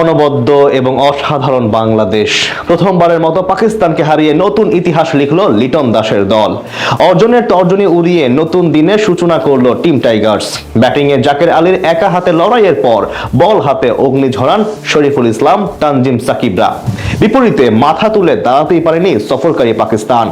অনবদ্য এবং অসাধারণ বাংলাদেশ। প্রথমবারের মতো পাকিস্তানকে হারিয়ে নতুন ইতিহাস লিখলো লিটন দাসের দল। অর্জনের তর্জনী উড়িয়ে নতুন দিনের সূচনা করল টিম টাইগার্স। ব্যাটিংয়ে জাকের আলীর একা হাতে লড়াইয়ের পর বল হাতে অগ্নি ঝরান শরীফুল ইসলাম, তানজিম সাকিবরা। বিপরীতে মাথা তুলে দাঁড়াতেই পারেনি সফরকারী পাকিস্তান।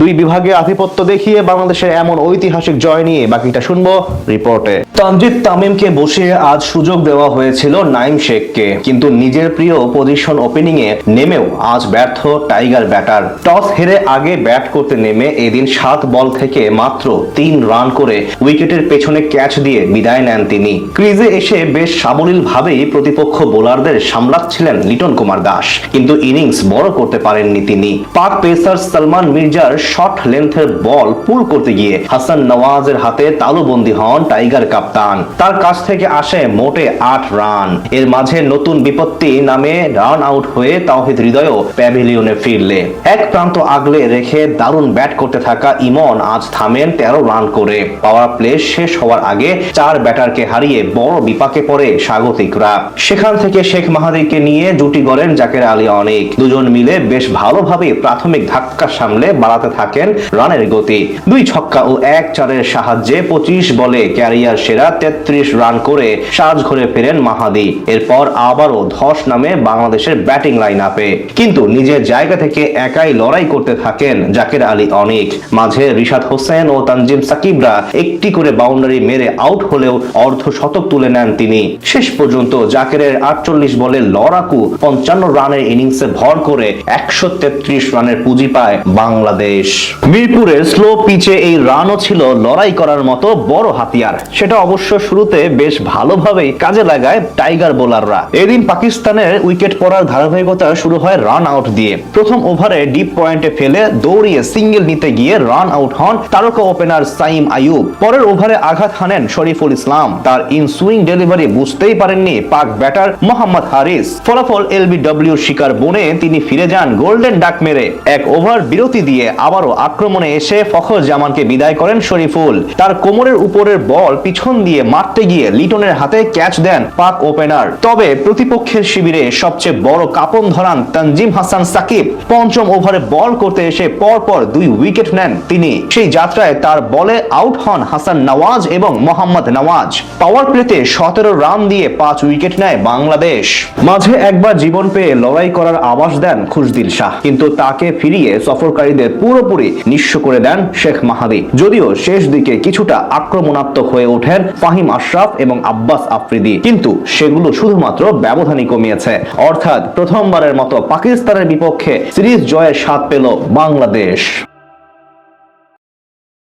দুই বিভাগে আধিপত্য দেখিয়ে বাংলাদেশের এমন ঐতিহাসিক জয় নিয়ে বাকিটা শুনব রিপোর্টে। তানজিদ তামিমকে বসিয়ে আজ সুযোগ দেওয়া হয়েছিল নাইম শেখকে, কিন্তু নিজের প্রিয় পজিশন ওপেনিং এ নেমেও আজ ব্যর্থ টাইগার ব্যাটার। টস হেরে আগে ব্যাট করতে নেমে এদিন সাত বল থেকে মাত্র তিন রান করে উইকেটের পেছনে ক্যাচ দিয়ে বিদায় নেন তিনি। ক্রিজে এসে বেশ সাবলীল ভাবেই প্রতিপক্ষ বোলারদের সামলাচ্ছিলেন লিটন কুমার দাস, কিন্তু ইনিংস বড় করতে পারেননি তিনি। পাক পেসার সালমান মির্জার শর্ট লেন্থের বল পুল করতে গিয়ে হাসান নওয়াজের হাতে তালুবন্দি হন টাইগার কাপ্তান তার কাছ থেকে আসে মোটে আট রান। এর মাঝে নতুন বিপত্তি নামে রান আউট হয়ে তাওহিদ হৃদয়ও প্যাভিলিয়নে ফিরলে। এক প্রান্ত আগলে রেখে দারুণ ব্যাট করতে থাকা ইমন আজ থামেন তেরো রান করে। পাওয়ার প্লে শেষ হওয়ার আগে চার ব্যাটারকে হারিয়ে বড় বিপাকে পড়ে স্বাগতিকরা। সেখান থেকে শেখ মাহাদিকে নিয়ে জুটি গড়েন জাকের আলী অনেক। দুজন মিলে বেশ ভালোভাবে প্রাথমিক ধাক্কা সামলে বাড়াতে থাকেন রানের গতি। দুই ছক্কা ও এক চারের সাহায্যে পঁচিশ বলে ক্যারিয়ার সেরা তেত্রিশ রান করে সাজ ঘরে ফেরেন মাহাদি। এরপর আবারও ধস নামে বাংলাদেশের ব্যাটিং লাইন আপে কিন্তু নিজের জায়গা থেকে একাই লড়াই করতে থাকেন জাকের আলী অনেক। মাঝে রিশাদ হোসেন ও তানজিম সাকিবরা একটি করে বাউন্ডারি মেরে আউট হলেও অর্ধ শতক তুলে নেন তিনি। শেষ পর্যন্ত জাকেরের আটচল্লিশ বলে লড়াকু পঞ্চান্ন রানের ইনিংসে ভর করে একশো তেত্রিশ রানের পুঁজি পায় বাংলাদেশ। মিরপুরের স্লো পিচে এই রানও ছিল লড়াই করার মতো বড় হাতিয়ার। সেটা অবশ্য শুরুতে বেশ ভালোভাবেই কাজে লাগায় টাইগার বোলাররা। এদিন পাকিস্তানের উইকেট পড়ার ধারাবাহিকতা শুরু হয় রান আউট দিয়ে। প্রথম ওভারে ডিপ পয়েন্টে ফেলে দৌড়িয়ে সিঙ্গেল নিতে গিয়ে রান আউট হন তারকা ওপেনার সাইম আয়ুব পরের ওভারে আঘাত হানেন শরীফুল ইসলাম। তার ইন সুইং ডেলিভারি বুঝতেই পারেননি পাক ব্যাটার মোহাম্মদ হারিস। ফলাফল এলবিডব্লিউর শিকার বনে তিনি ফিরে যান গোল্ডেন ডাক মেরে। এক ওভার বিরতি দিয়ে আবারও আক্রমণে এসে ফখর জামানকে বিদায় করেন শরীফুল। তার কোমরের উপরের বল পিছন দিয়ে মারতে গিয়ে লিটনের হাতে ক্যাচ দেন পাক ওপেনার। তবে প্রতিপক্ষের শিবিরে সবচেয়ে বড় কাপন ধরান তানজিম হাসান সাকিব। পঞ্চম ওভারে বল করতে এসে পর পর দুই উইকেট নেন তিনি। সেই যাত্রায় তার বলে আউট হন হাসান নওয়াজ এবং মোহাম্মদ নওয়াজ। পাওয়ার প্লেতে সতেরো রান দিয়ে পাঁচ উইকেট নেয় বাংলাদেশ। মাঝে একবার জীবন পেয়ে লড়াই করার আভাস দেন খুশদিল শাহ। কিন্তু তাকে ফিরিয়ে সফরকারীদের পুরোপুরি নিঃস্ব করে দেন শেখ মাহাদি। যদিও শেষ দিকে কিছুটা আক্রমণাত্মক হয়ে ওঠেন ফাহিম আশরাফ এবং আব্বাস আফ্রিদি। কিন্তু সেগুলো শুধুমাত্র ব্যবধানই কমিয়েছে। অর্থাৎ প্রথমবারের মতো পাকিস্তানের বিপক্ষে সিরিজ জয়ের স্বাদ পেল বাংলাদেশ।